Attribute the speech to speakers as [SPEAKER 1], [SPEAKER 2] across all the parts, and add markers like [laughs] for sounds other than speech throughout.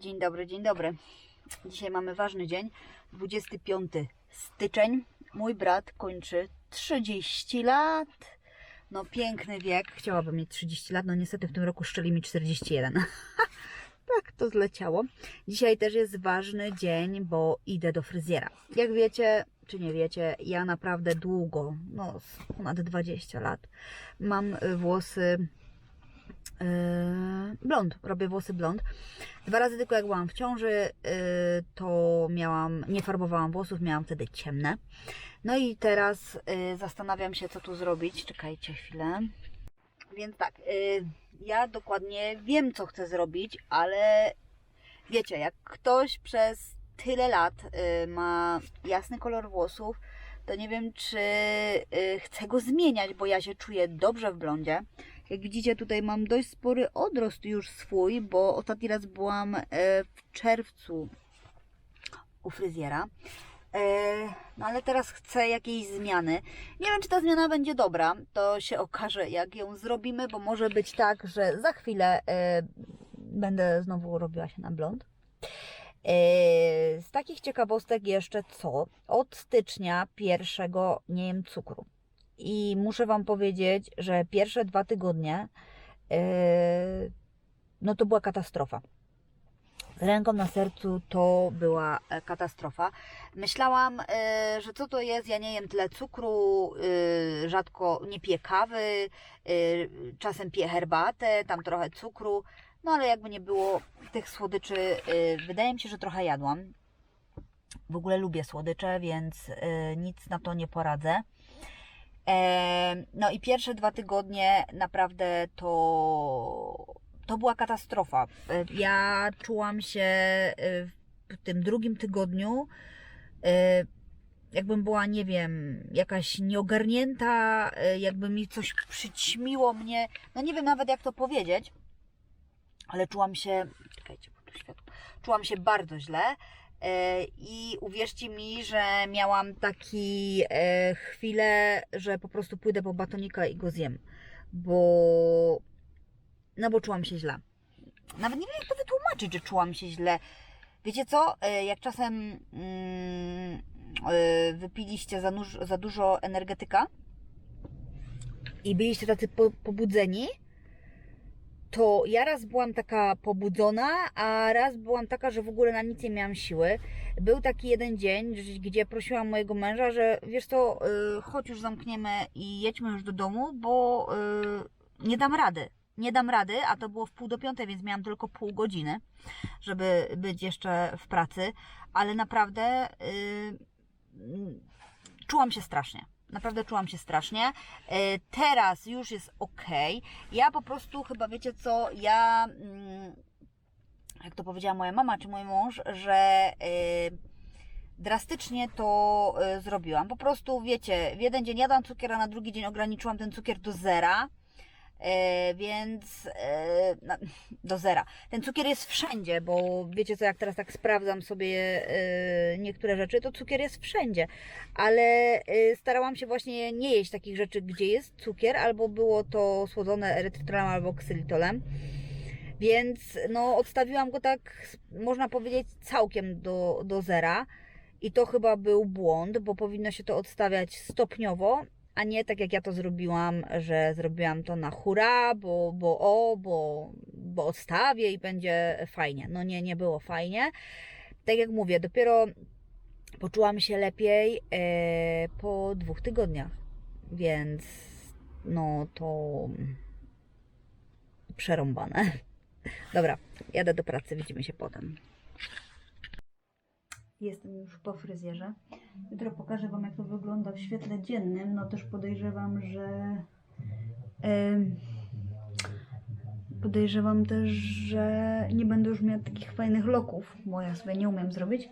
[SPEAKER 1] Dzień dobry, dzień dobry. Dzisiaj mamy ważny dzień, 25 styczeń. Mój brat kończy 30 lat. No piękny wiek. Chciałabym mieć 30 lat, no niestety w tym roku szczeli mi 41. [laughs] tak to zleciało. Dzisiaj też jest ważny dzień, bo idę do fryzjera. Jak wiecie, czy nie wiecie, ja naprawdę długo, no ponad 20 lat, mam włosy blond, robię włosy blond. Dwa razy tylko jak byłam w ciąży, yy, to miałam, nie farbowałam włosów, miałam wtedy ciemne. No i teraz yy, zastanawiam się, co tu zrobić. Czekajcie chwilę. Więc tak, yy, ja dokładnie wiem, co chcę zrobić, ale wiecie, jak ktoś przez tyle lat yy, ma jasny kolor włosów, to nie wiem, czy yy, chcę go zmieniać, bo ja się czuję dobrze w blondzie. Jak widzicie, tutaj mam dość spory odrost już swój, bo ostatni raz byłam e, w czerwcu u fryzjera. E, No ale teraz chcę jakiejś zmiany. Nie wiem, czy ta zmiana będzie dobra. To się okaże, jak ją zrobimy, bo może być tak, że za chwilę e, będę znowu robiła się na blond. Z takich ciekawostek jeszcze co? Od stycznia pierwszego nie jem cukru. I muszę Wam powiedzieć, że pierwsze dwa tygodnie yy, no to była katastrofa. Z ręką na sercu to była e, katastrofa. Myślałam, e, że co to jest, ja nie jem tyle cukru, e, rzadko nie piję kawy, e, czasem piję herbatę, tam trochę cukru, no ale jakby nie było tych słodyczy, e, wydaje mi się, że trochę jadłam. W ogóle lubię słodycze, więc e, nic na to nie poradzę. E, No i pierwsze dwa tygodnie naprawdę to, to była katastrofa. E, Ja czułam się e, w tym drugim tygodniu, jakbym była, nie wiem, jakaś nieogarnięta, jakby mi coś przyćmiło mnie. No nie wiem nawet jak to powiedzieć, ale czułam się. Czekajcie, światło. Czułam się bardzo źle. E, I uwierzcie mi, że miałam taki e, chwilę, że po prostu pójdę po batonika i go zjem, bo no bo czułam się źle. Nawet nie wiem jak to wytłumaczyć, że czułam się źle. Wiecie co? E, Jak czasem mm, wypiliście za, dużo energetyka i byliście tacy po, pobudzeni, to ja raz byłam taka pobudzona, a raz byłam taka, że w ogóle na nic nie miałam siły. Był taki jeden dzień, gdzie prosiłam mojego męża, że wiesz co, y, chodź już zamkniemy i jedźmy już do domu, bo y, nie dam rady. Nie dam rady, a to było w pół do piątej, więc miałam tylko pół godziny, żeby być jeszcze w pracy, ale naprawdę y, czułam się strasznie. Naprawdę czułam się strasznie. E, Teraz już jest ok. Ja po prostu chyba wiecie co, ja mm, jak to powiedziała moja mama czy mój mąż, że e, drastycznie to e, zrobiłam. Po prostu wiecie, w jeden dzień jadłam cukier, a na drugi dzień ograniczyłam ten cukier do zera. E, więc na, do zera. Ten cukier jest wszędzie, bo wiecie co, jak teraz tak sprawdzam sobie e, niektóre rzeczy, to cukier jest wszędzie. Ale starałam się właśnie nie jeść takich rzeczy, gdzie jest cukier, albo było to słodzone erytrytolem albo ksylitolem. Więc no, odstawiłam go tak, można powiedzieć, całkiem do, do zera. I to chyba był błąd, bo powinno się to odstawiać stopniowo, a nie tak jak ja to zrobiłam, że zrobiłam to na hura, bo, bo o, bo, bo odstawię i będzie fajnie. No nie, nie było fajnie. Tak jak mówię, dopiero poczułam się lepiej e, po dwóch tygodniach, więc no to przerąbane. Dobra, jadę do pracy, widzimy się potem. Jestem już po fryzjerze. Jutro pokażę Wam, jak to wygląda w świetle dziennym. No też podejrzewam, że. em, podejrzewam też, że nie będę już miała takich fajnych loków, bo ja sobie nie umiem zrobić.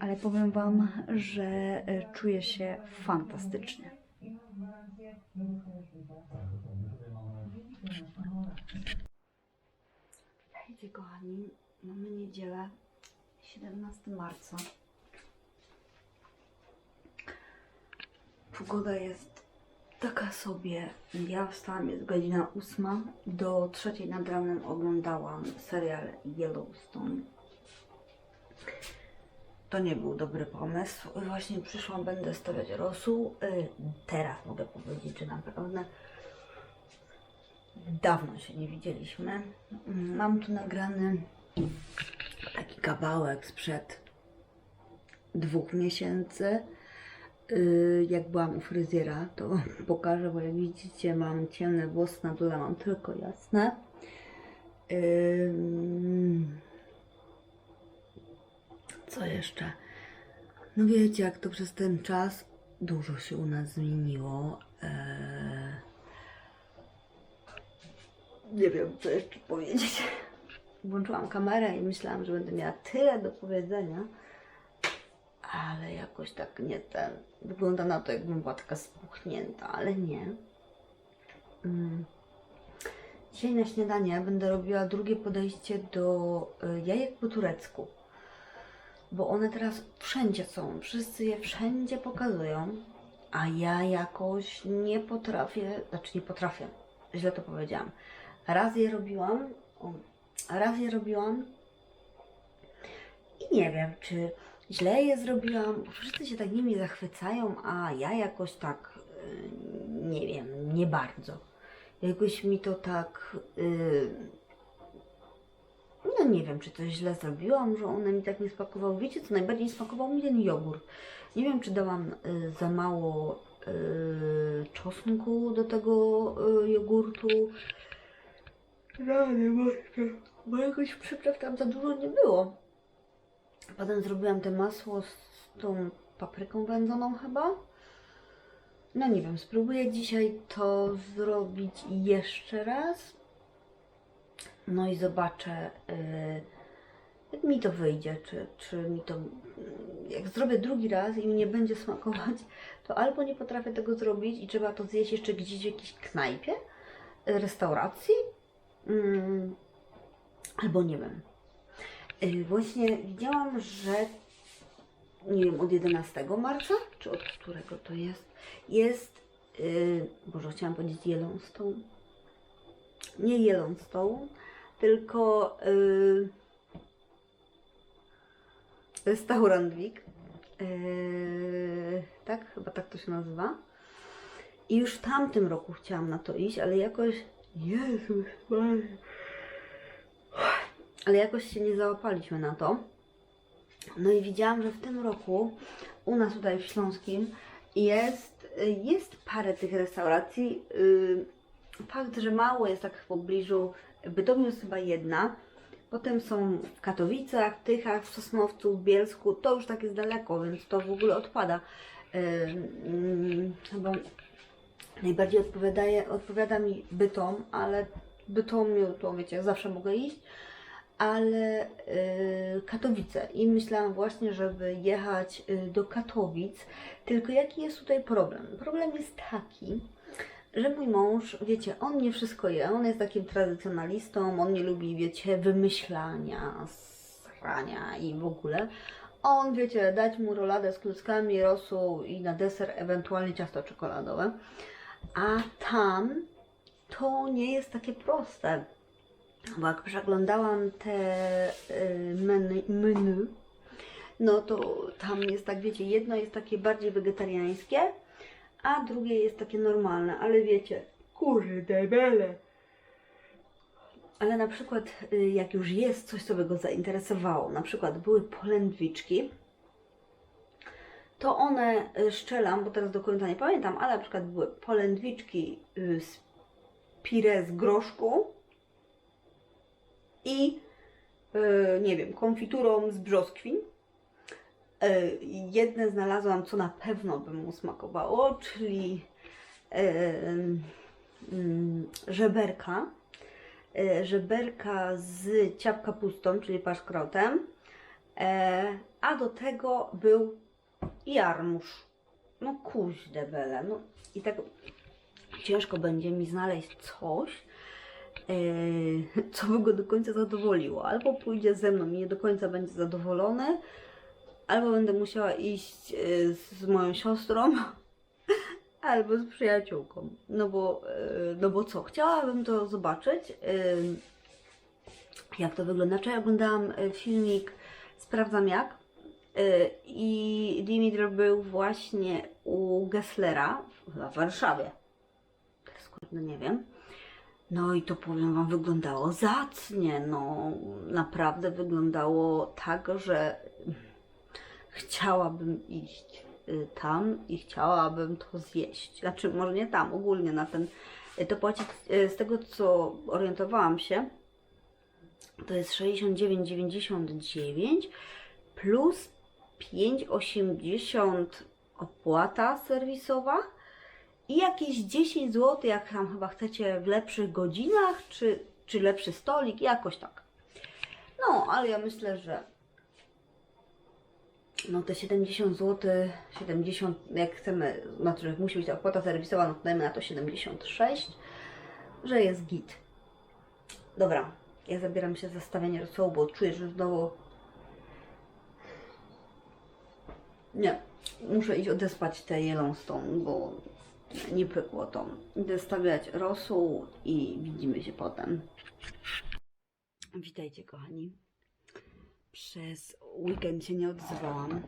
[SPEAKER 1] Ale powiem Wam, że e, czuję się fantastycznie. Hejcie kochani, mamy niedzielę 17 marca. Pogoda jest taka sobie. Ja wstałam, jest godzina 8. Do trzeciej nad ranem oglądałam serial Yellowstone. to nie był dobry pomysł. Właśnie przyszłam, będę stawiać rosół. Y, Teraz mogę powiedzieć, że naprawdę dawno się nie widzieliśmy. Mam tu nagrany kawałek sprzed dwóch miesięcy. Y, Jak byłam u fryzjera, to [laughs] pokażę, bo jak widzicie, mam ciemne włosy, na dole mam tylko jasne. Co jeszcze? No wiecie, jak to przez ten czas dużo się u nas zmieniło. Eee, Nie wiem, co jeszcze powiedzieć. Włączyłam kamerę i myślałam, że będę miała tyle do powiedzenia, ale jakoś tak nie ten. Wygląda na to, jakbym była taka spuchnięta, ale nie. Mm. Dzisiaj na śniadanie będę robiła drugie podejście do y, jajek po turecku. Bo one teraz wszędzie są. Wszyscy je wszędzie pokazują. A ja jakoś nie potrafię, znaczy nie potrafię, źle to powiedziałam. Raz je robiłam, raz je robiłam i nie wiem, czy źle je zrobiłam, wszyscy się tak nimi zachwycają, a ja jakoś tak, y, nie wiem, nie bardzo. Jakoś mi to tak. y, no nie wiem, czy coś źle zrobiłam, że one mi tak nie smakowały. Wiecie co, najbardziej smakował mi ten jogurt. Nie wiem, czy dałam y, za mało czosnku do tego jogurtu. Nie mogę, bo jakoś przypraw tam za dużo nie było. Potem zrobiłam te masło z tą papryką wędzoną chyba. No nie wiem, spróbuję dzisiaj to zrobić jeszcze raz. No i zobaczę, yy, jak mi to wyjdzie, czy, czy mi to. Jak zrobię drugi raz i mi nie będzie smakować, to albo nie potrafię tego zrobić i trzeba to zjeść jeszcze gdzieś w jakiejś knajpie, restauracji, mm, albo nie wiem. Yy, właśnie widziałam, że nie wiem, od 11 marca, czy od którego to jest, jest, yy, Boże, chciałam powiedzieć Yellowstone. Nie Yellowstone, tylko yy, restaurant Wik. Yy, tak, chyba tak to się nazywa. I już w tamtym roku chciałam na to iść, ale jakoś. Jezus, Maria. ale jakoś się nie załapaliśmy na to. No i widziałam, że w tym roku u nas tutaj w Śląskim jest, jest parę tych restauracji. Fakt, że mało jest tak w pobliżu, Bytomiu jest chyba jedna. Potem są w Katowicach, Tychach, w Sosnowcu, w Bielsku. To już tak jest daleko, więc to w ogóle odpada. Chyba najbardziej odpowiada mi Bytom, ale Bytomiu to wiecie, zawsze mogę iść ale y, Katowice i myślałam właśnie, żeby jechać y, do Katowic. Tylko jaki jest tutaj problem? Problem jest taki, że mój mąż, wiecie, on nie wszystko je. On jest takim tradycjonalistą, on nie lubi, wiecie, wymyślania, srania i w ogóle. On, wiecie, dać mu roladę z kluckami, rosół i na deser ewentualnie ciasto czekoladowe. A tam to nie jest takie proste. Bo jak przeglądałam te y, menu, menu, no to tam jest tak, wiecie, jedno jest takie bardziej wegetariańskie, a drugie jest takie normalne, ale wiecie, kurde bele. Ale na przykład, y, jak już jest coś, co by go zainteresowało, na przykład były polędwiczki, to one y, szczelam, bo teraz do końca nie pamiętam, ale na przykład były polędwiczki y, z pire z groszku, i e, nie wiem, konfiturą z brzoskwin. E, jedne znalazłam, co na pewno by mu smakowało, czyli żeberka. Żeberka z ciapka pustą, czyli paszkrotem. E, a do tego był jarmuż. No kuźde bele. No i tak ciężko będzie mi znaleźć coś, Yy, co by go do końca zadowoliło. Albo pójdzie ze mną i nie do końca będzie zadowolony, albo będę musiała iść yy, z moją siostrą, [laughs] albo z przyjaciółką. No bo, yy, no bo co, chciałabym to zobaczyć, jak to wygląda. Wczoraj oglądałam filmik Sprawdzam jak I Dimitr był właśnie u Gesslera, w Warszawie. Teraz kurde nie wiem. No i to powiem Wam, wyglądało zacnie. No naprawdę wyglądało tak, że chciałabym iść y, tam i chciałabym to zjeść. Znaczy, może nie tam, ogólnie na ten. y, To płacić y, z tego, co orientowałam się, to jest 69,99 plus 5,80 opłata serwisowa i jakieś 10 zł, jak tam chyba chcecie w lepszych godzinach, czy, czy lepszy stolik, jakoś tak. No, ale ja myślę, że no te 70 zł, 70, jak chcemy, znaczy jak musi być ta opłata serwisowa, no to dajmy na to 76, że jest git. Dobra, ja zabieram się za stawianie rosołu, bo czuję, że znowu... Nie, muszę iść odespać te Yellowstone, bo nie pykło to. Idę stawiać rosół i widzimy się potem. Witajcie kochani. Przez weekend się nie odzywałam,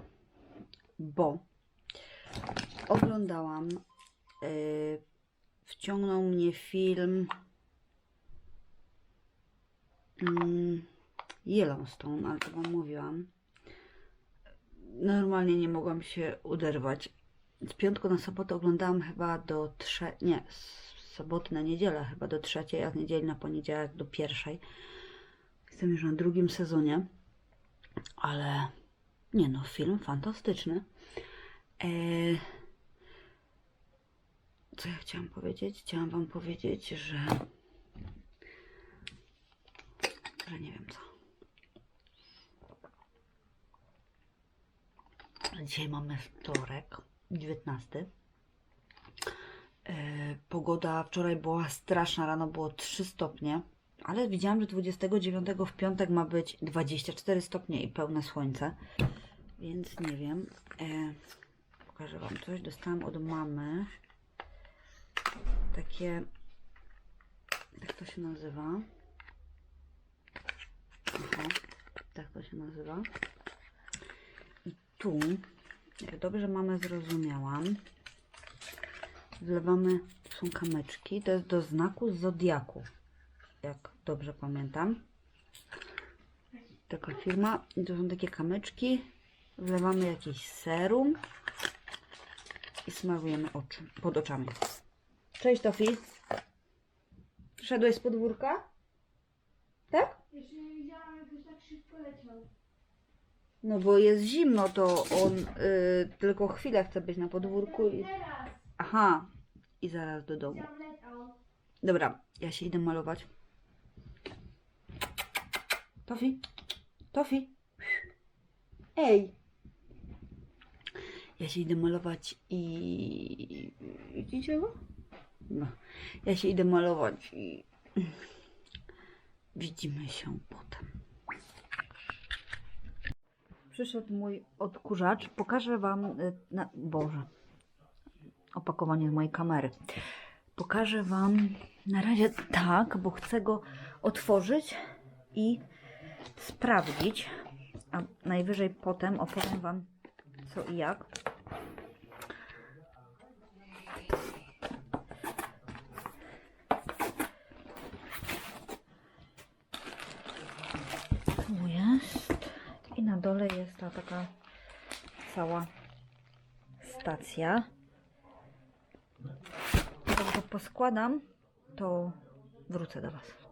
[SPEAKER 1] bo oglądałam, yy, wciągnął mnie film mm, Yellowstone, ale to Wam mówiłam. Normalnie nie mogłam się uderwać. Z piątku na sobotę oglądałam chyba do trzeciej, nie, z soboty na niedzielę chyba do trzeciej, a z niedzieli na poniedziałek do pierwszej. Jestem już na drugim sezonie, ale nie no, film fantastyczny. Eee, co ja chciałam powiedzieć? Chciałam Wam powiedzieć, że że nie wiem co. Dzisiaj mamy wtorek, 19. E, pogoda wczoraj była straszna, rano było 3 stopnie, ale widziałam, że 29 w piątek ma być 24 stopnie i pełne słońce, więc nie wiem. E, pokażę Wam coś. Dostałam od mamy takie, jak to się nazywa? Aha, tak to się nazywa. I tu, jak dobrze mamę zrozumiałam, wlewamy, są kamyczki, to jest do znaku Zodiaku, jak dobrze pamiętam. Taka firma, to są takie kamyczki, wlewamy jakiś serum i smarujemy oczy, pod oczami. Cześć Tofi. Przyszedłeś z podwórka? Tak?
[SPEAKER 2] Jeszcze nie widziałam, jak już tak szybko leciał.
[SPEAKER 1] No bo jest zimno, to on y, tylko chwilę chce być na podwórku i... Aha, i zaraz do domu. Dobra, ja się idę malować. Tofi, Tofi. Ej. Ja się idę malować i... Widzicie go? No. Ja się idę malować i... Widzimy się potem. Przyszedł mój odkurzacz. Pokażę Wam... y, Na... Boże. Opakowanie mojej kamery. Pokażę Wam na razie tak, bo chcę go otworzyć i sprawdzić. A najwyżej potem opowiem Wam co i jak. Tu jest. I na dole jest ta taka cała stacja. Jak go poskładam, to wrócę do Was.